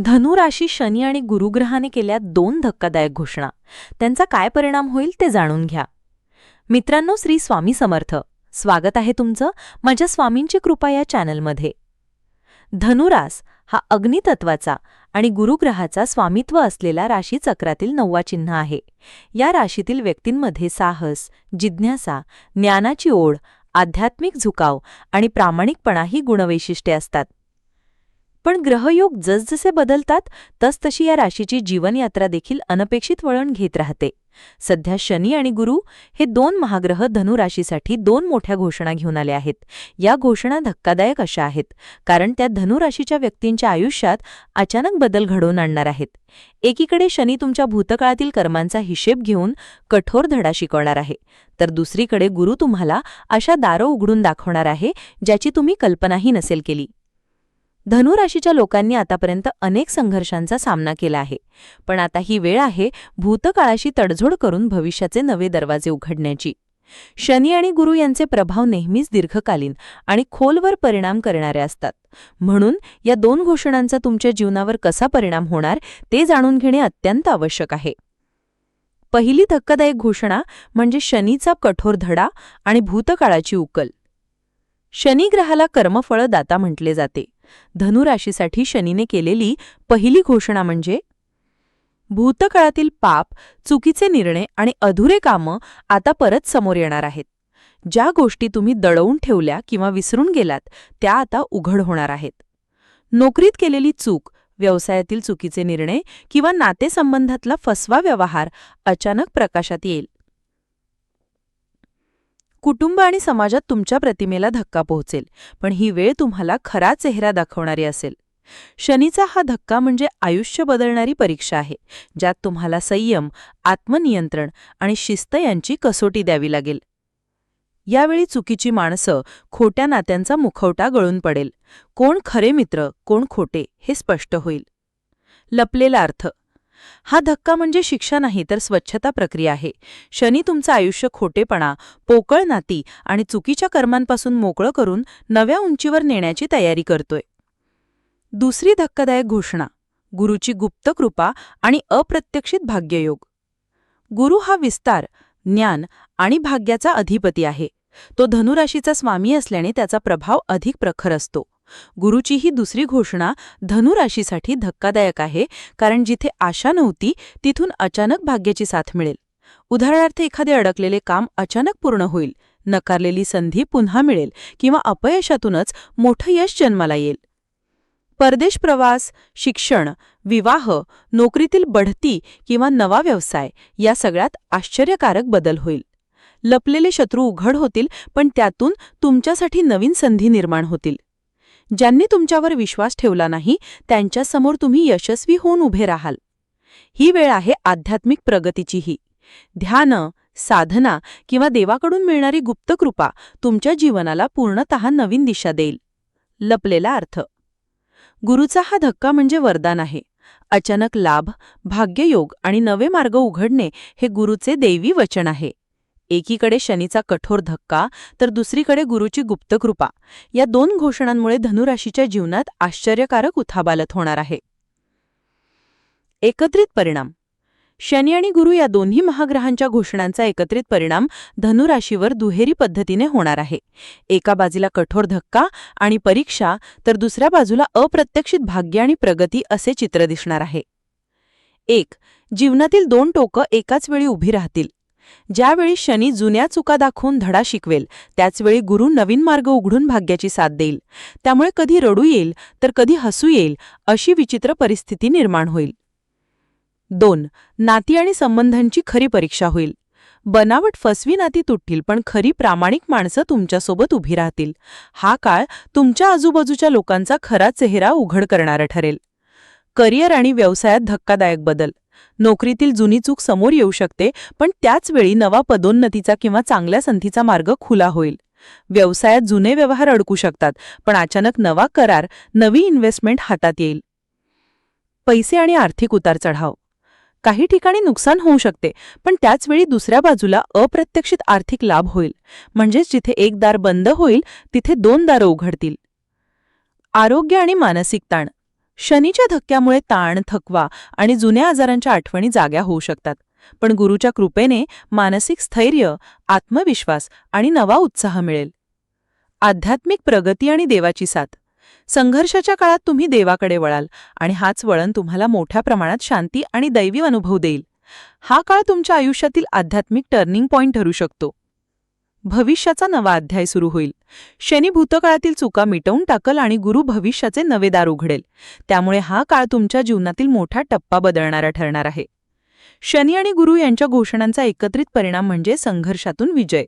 धनुराशी शनी आणि गुरुग्रहाने केल्या दोन धक्कादायक घोषणा. त्यांचा काय परिणाम होईल ते जाणून घ्या. मित्रांनो श्री स्वामी समर्थ. स्वागत आहे तुमचं माझ्या स्वामींची कृपा या चॅनलमध्ये. धनुरास हा अग्नितत्वाचा आणि गुरुग्रहाचा स्वामित्व असलेला राशी चक्रातील नववा चिन्ह आहे. या राशीतील व्यक्तींमध्ये साहस जिज्ञासा ज्ञानाची ओढ आध्यात्मिक झुकाव आणि प्रामाणिकपणा ही गुणवैशिष्ट्ये असतात. पण ग्रहयोग जसजसे बदलतात तसतशी या राशीची जीवनयात्रा देखील अनपेक्षित वळण घेत राहते. सध्या शनी आणि गुरु हे दोन महाग्रह धनुराशीसाठी दोन मोठ्या घोषणा घेऊन आले आहेत. या घोषणा धक्कादायक अशा आहेत कारण त्या धनुराशीच्या व्यक्तींच्या आयुष्यात अचानक बदल घडवून आणणार आहेत. एकीकडे शनी तुमच्या भूतकाळातील कर्मांचा हिशेब घेऊन कठोर धडा शिकवणार आहे तर दुसरीकडे गुरु तुम्हाला अशा दारं उघडून दाखवणार आहे ज्याची तुम्ही कल्पनाही नसेल केली. धनुराशीच्या लोकांनी आतापर्यंत अनेक संघर्षांचा सामना केला आहे. पण आता ही वेळ आहे भूतकाळाशी तडजोड करून भविष्याचे नवे दरवाजे उघडण्याची. शनी आणि गुरु यांचे प्रभाव नेहमीच दीर्घकालीन आणि खोलवर परिणाम करणारे असतात. म्हणून या दोन घोषणांचा तुमच्या जीवनावर कसा परिणाम होणार ते जाणून घेणे अत्यंत आवश्यक आहे. पहिली धक्कादायक घोषणा म्हणजे शनीचा कठोर धडा आणि भूतकाळाची उकल. शनिग्रहाला कर्मफळ दाता म्हटले जाते. धनुराशीसाठी शनीने केलेली पहिली घोषणा म्हणजे भूतकाळातील पाप चुकीचे निर्णय आणि अधुरे कामं आता परत समोर येणार आहेत. ज्या गोष्टी तुम्ही दडवून ठेवल्या किंवा विसरून गेलात त्या आता उघड होणार आहेत. नोकरीत केलेली चूक व्यवसायातील चुकीचे निर्णय किंवा नातेसंबंधातला फसवा व्यवहार अचानक प्रकाशात येईल. कुटुंब आणि समाजात तुमच्या प्रतिमेला धक्का पोहोचेल पण ही वेळ तुम्हाला खरा चेहरा दाखवणारी असेल. शनीचा हा धक्का म्हणजे आयुष्य बदलणारी परीक्षा आहे ज्यात तुम्हाला संयम आत्मनियंत्रण आणि शिस्त यांची कसोटी द्यावी लागेल. यावेळी चुकीची माणसं खोट्या नात्यांचा मुखवटा गळून पडेल. कोण खरे मित्र कोण खोटे हे स्पष्ट होईल. लपलेला अर्थ हा धक्का म्हणजे शिक्षा नाही तर स्वच्छता प्रक्रिया आहे. शनी तुमचं आयुष्य खोटेपणा पोकळ नाती आणि चुकीच्या कर्मांपासून मोकळं करून नव्या उंचीवर नेण्याची तयारी करतोय. दुसरी धक्कादायक घोषणा गुरुची गुप्त कृपा आणि अप्रत्यक्षित भाग्ययोग. गुरु हा विस्तार ज्ञान आणि भाग्याचा अधिपती आहे. तो धनुराशीचा स्वामी असल्याने त्याचा प्रभाव अधिक प्रखर असतो. गुरुची ही दुसरी घोषणा धनुराशीसाठी धक्कादायक आहे कारण जिथे आशा नव्हती तिथून अचानक भाग्याची साथ मिळेल. उदाहरणार्थ एखादे अडकलेले काम अचानक पूर्ण होईल नकारलेली संधी पुन्हा मिळेल किंवा अपयशातूनच मोठं यश जन्माला येईल. परदेश प्रवास शिक्षण विवाह नोकरीतील बढती किंवा नवा व्यवसाय या सगळ्यात आश्चर्यकारक बदल होईल. लपलेले शत्रू उघड होतील पण त्यातून तुमच्यासाठी नवीन संधी निर्माण होतील. ज्यांनी तुमच्यावर विश्वास ठेवला नाही त्यांच्यासमोर तुम्ही यशस्वी होऊन उभे राहाल. ही वेळ आहे आध्यात्मिक प्रगतीचीही. ध्यान साधना किंवा देवाकडून मिळणारी गुप्तकृपा तुमच्या जीवनाला पूर्णत नवीन दिशा देईल. लपलेला अर्थ. गुरुचा हा धक्का म्हणजे वरदान आहे. अचानक लाभ भाग्ययोग आणि नवे मार्ग उघडणे हे गुरुचे दैवी वचन आहे. एकीकडे शनीचा कठोर धक्का तर दुसरीकडे गुरुची गुप्तकृपा या दोन घोषणांमुळे धनुराशीच्या जीवनात आश्चर्यकारक उथाबालत होणार आहे. एकत्रित परिणाम. शनी आणि गुरु या दोन्ही महाग्रहांच्या घोषणांचा एकत्रित परिणाम धनुराशीवर दुहेरी पद्धतीने होणार आहे. एका बाजूला कठोर धक्का आणि परीक्षा तर दुसऱ्या बाजूला अप्रत्यक्षित भाग्य आणि प्रगती असे चित्र दिसणार आहे. एक. जीवनातील दोन टोकं एकाच वेळी उभी राहतील. ज्यावेळी शनी जुन्या चुका दाखवून धडा शिकवेल त्याचवेळी गुरु नवीन मार्ग उघडून भाग्याची साथ देईल. त्यामुळे कधी रडू येईल तर कधी हसू येईल अशी विचित्र परिस्थिती निर्माण होईल. दोन नाती आणि संबंधांची खरी परीक्षा होईल. बनावट फसवी नाती तुटतील पण खरी प्रामाणिक माणसं तुमच्यासोबत उभी राहतील. हा काळ तुमच्या आजूबाजूच्या लोकांचा खरा चेहरा उघड करणारा ठरेल. करिअर आणि व्यवसायात धक्कादायक बदल. नोकरीतील जुनी चूक समोर येऊ शकते पण त्याचवेळी नवा पदोन्नतीचा किंवा चांगल्या संधीचा मार्ग खुला होईल. व्यवसायात जुने व्यवहार अडकू शकतात पण अचानक नवा करार नवी इन्व्हेस्टमेंट हातात येईल. पैसे आणि आर्थिक उतार चढाव काही ठिकाणी नुकसान होऊ शकते पण त्याचवेळी दुसऱ्या बाजूला अप्रत्यक्षित आर्थिक लाभ होईल. म्हणजेच जिथे एक दार बंद होईल तिथे दोन दारं उघडतील. आरोग्य आणि मानसिक ताण. शनीच्या धक्क्यामुळे ताण थकवा आणि जुन्या आजारांच्या आठवणी जाग्या होऊ शकतात. पण गुरुच्या कृपेने मानसिक स्थैर्य आत्मविश्वास आणि नवा उत्साह मिळेल. आध्यात्मिक प्रगती आणि देवाची साथ. संघर्षाच्या काळात तुम्ही देवाकडे वळाल आणि हाच वळण तुम्हाला मोठ्या प्रमाणात शांती आणि दैवी अनुभव देईल. हा काळ तुमच्या आयुष्यातील आध्यात्मिक टर्निंग पॉइंट ठरू शकतो. भविष्याचा नवा अध्याय सुरू होईल. शनी भूतकाळातील चुका मिटवून टाकल आणि गुरु भविष्याचे नवे दार उघडेल. त्यामुळे हा काळ तुमच्या जीवनातील मोठा टप्पा बदलणारा ठरणार आहे. शनी आणि गुरु यांच्या घोषणांचा एकत्रित परिणाम म्हणजे संघर्षातून विजय.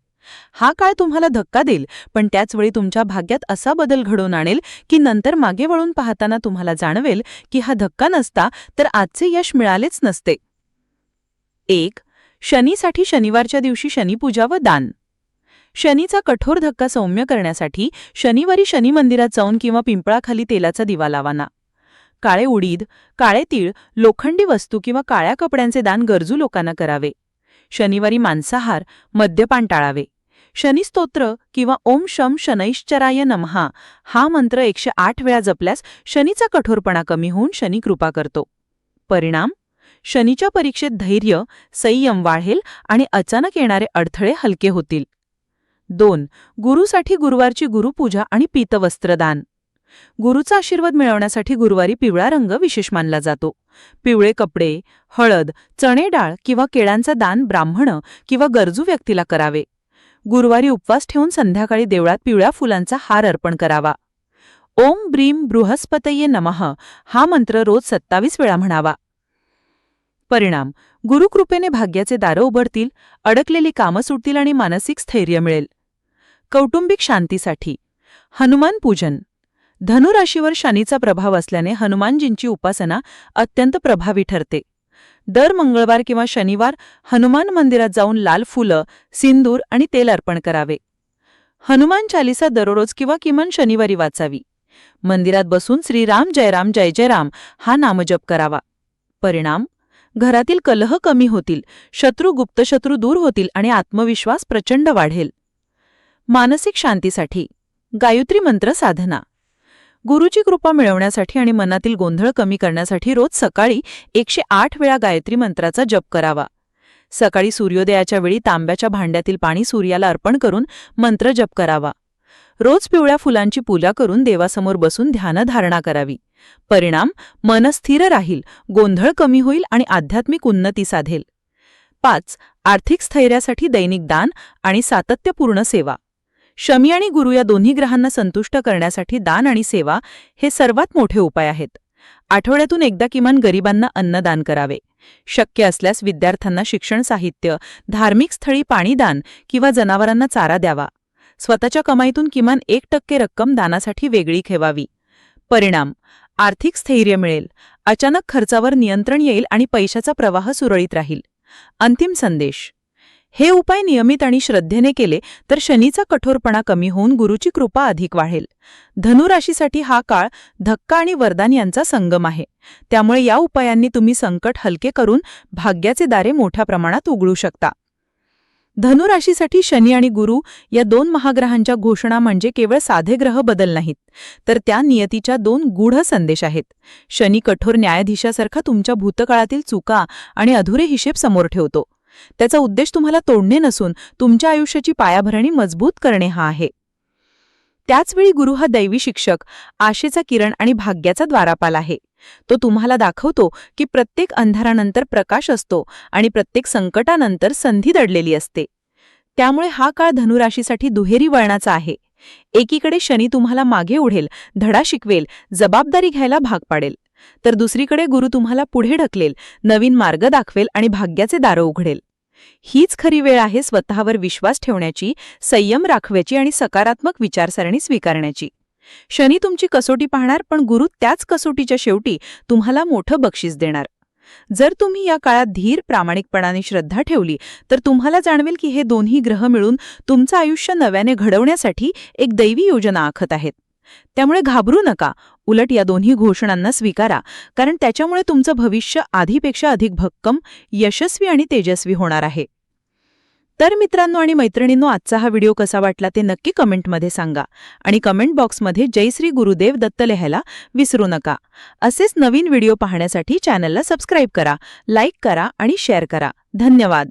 हा काळ तुम्हाला धक्का देईल पण त्याचवेळी तुमच्या भाग्यात असा बदल घडवून आणेल की नंतर मागे वळून पाहताना तुम्हाला जाणवेल की हा धक्का नसता तर आजचे यश मिळालेच नसते. एक शनीसाठी शनिवारच्या दिवशी शनीपूजा व दान. शनीचा कठोर धक्का सौम्य करण्यासाठी शनिवारी शनी मंदिरात जाऊन किंवा पिंपळाखाली तेलाचा दिवा लावाना. काळे उडीद काळे तीळ लोखंडी वस्तू किंवा काळ्या कपड्यांचे दान गरजू लोकांना करावे. शनिवारी मांसाहार मद्यपान टाळावे. शनिस्तोत्र किंवा ओम शम शनैश्चराय नमहा हा मंत्र एकशे आठ वेळा जपल्यास शनीचा कठोरपणा कमी होऊन शनी कृपा करतो. परिणाम? शनीच्या परीक्षेत धैर्य संयम वाढेल आणि अचानक येणारे अडथळे हलके होतील. दोन गुरुसाठी गुरुवारची गुरुपूजा आणि पीतवस्त्रदान. गुरुचा आशीर्वाद मिळवण्यासाठी गुरुवारी पिवळा रंग विशेष मानला जातो. पिवळे कपडे हळद चणे डाळ किंवा केळांचा दान ब्राह्मण किंवा गरजू व्यक्तीला करावे. गुरुवारी उपवास ठेवून संध्याकाळी देवळात पिवळ्या फुलांचा हार अर्पण करावा. ओम ब्रीम बृहस्पतये नमः हा मंत्र रोज सत्तावीस वेळा म्हणावा. परिणाम गुरुकृपेने भाग्याचे दारं उघडतील अडकलेली कामं सुटतील आणि मानसिक स्थैर्य मिळेल. कौटुंबिक शांतीसाठी. हनुमान पूजन. धनुराशीवर शनीचा प्रभाव असल्याने हनुमानजींची उपासना अत्यंत प्रभावी ठरते. दर मंगळवार किंवा शनिवार हनुमान मंदिरात जाऊन लाल फुलं सिंदूर आणि तेल अर्पण करावे. हनुमान चालिसा दररोज किंवा किमान शनिवारी वाचावी. मंदिरात बसून श्रीराम जयराम जय जयराम हा नामजप करावा. परिणाम? घरातील कलह कमी होतील शत्रू गुप्तशत्रू दूर होतील आणि आत्मविश्वास प्रचंड वाढेल. मानसिक शांतीसाठी. गायत्री मंत्र साधना. गुरुची कृपा मिळवण्यासाठी आणि मनातील गोंधळ कमी करण्यासाठी रोज सकाळी एकशे आठ वेळा गायत्री मंत्राचा जप करावा. सकाळी सूर्योदयाच्या वेळी तांब्याच्या भांड्यातील पाणी सूर्याला अर्पण करून मंत्र जप करावा. रोज पिवळ्या फुलांची पूजा करून देवासमोर बसून ध्यानधारणा करावी. परिणाम मन स्थिर राहील गोंधळ कमी होईल आणि आध्यात्मिक उन्नती साधेल. पाच आर्थिक स्थैर्यासाठी दैनिक दान आणि सातत्यपूर्ण सेवा. शमी आणि गुरु या दोन्ही ग्रहांना संतुष्ट करण्यासाठी दान आणि सेवा हे सर्वात मोठे उपाय आहेत. आठवड्यातून एकदा किमान गरिबांना अन्नदान करावे. शक्य असल्यास विद्यार्थ्यांना शिक्षण साहित्य धार्मिक स्थळी पाणीदान किंवा जनावरांना चारा द्यावा. स्वतःच्या कमाईतून किमान एक टक्के रक्कम दानासाठी वेगळी ठेवावी. परिणाम. आर्थिक स्थैर्य मिळेल. अचानक खर्चावर नियंत्रण येईल आणि पैशाचा प्रवाह सुरळीत राहील. अंतिम संदेश. हे उपाय नियमित आणि श्रद्धेने केले तर शनीचा कठोरपणा कमी होऊन गुरुची कृपा अधिक वाढेल. धनुराशीसाठी हा काळ धक्का आणि वरदान यांचा संगम आहे. त्यामुळे या उपायांनी तुम्ही संकट हलके करून भाग्याचे दारे मोठ्या प्रमाणात उघडू शकता. धनुराशीसाठी शनी आणि गुरु या दोन महाग्रहांच्या घोषणा म्हणजे केवळ साधे ग्रह बदल नाहीत तर त्या नियतीच्या दोन गूढ संदेश आहेत. शनी कठोर न्यायाधीशासारखा तुमच्या भूतकाळातील चुका आणि अधुरे हिशेब समोर ठेवतो. त्याचा उद्देश तुम्हाला तोडणे नसून तुमच्या आयुष्याची पायाभरणी मजबूत करणे हा आहे. त्याचवेळी गुरु हा दैवी शिक्षक आशेचा किरण आणि भाग्याचा द्वारापाल आहे. तो तुम्हाला दाखवतो की प्रत्येक अंधारानंतर प्रकाश असतो आणि प्रत्येक संकटानंतर संधी दडलेली असते. त्यामुळे हा काळ धनुराशीसाठी दुहेरी वळणाचा आहे. एकीकडे शनी तुम्हाला मागे उढेल धडा शिकवेल जबाबदारी घ्यायला भाग पाडेल. तर दुसरीकडे गुरु तुम्हाला पुढे ढकलेल नवीन मार्ग दाखवेल आणि भाग्याचे दारं उघडेल. हीच खरी वेळ आहे स्वतःवर विश्वास ठेवण्याची संयम राखव्याची आणि सकारात्मक विचारसरणी स्वीकारण्याची. शनी तुमची कसोटी पाहणार पण गुरु त्याच कसोटीच्या शेवटी तुम्हाला मोठं बक्षीस देणार. जर तुम्ही या काळात धीर प्रामाणिकपणाने श्रद्धा ठेवली तर तुम्हाला जाणवेल की हे दोन्ही ग्रह मिळून तुमचं आयुष्य नव्याने घडवण्यासाठी एक दैवी योजना आखत आहेत. त्यामुळे घाबरू नका. उलट या दोन्ही घोषणांना स्वीकारा. कारण त्याच्यामुळे तुमचं भविष्य आधीपेक्षा अधिक भक्कम यशस्वी आणि तेजस्वी होणार आहे. तर मित्रांनो आणि मैत्रिणींनो आजचा हा व्हिडिओ कसा वाटला ते नक्की कमेंटमध्ये सांगा. आणि कमेंट बॉक्समध्ये जय श्री गुरुदेव दत्त लिहायला विसरू नका. असेच नवीन व्हिडिओ पाहण्यासाठी चॅनलला सबस्क्राईब करा लाईक करा आणि शेअर करा. धन्यवाद.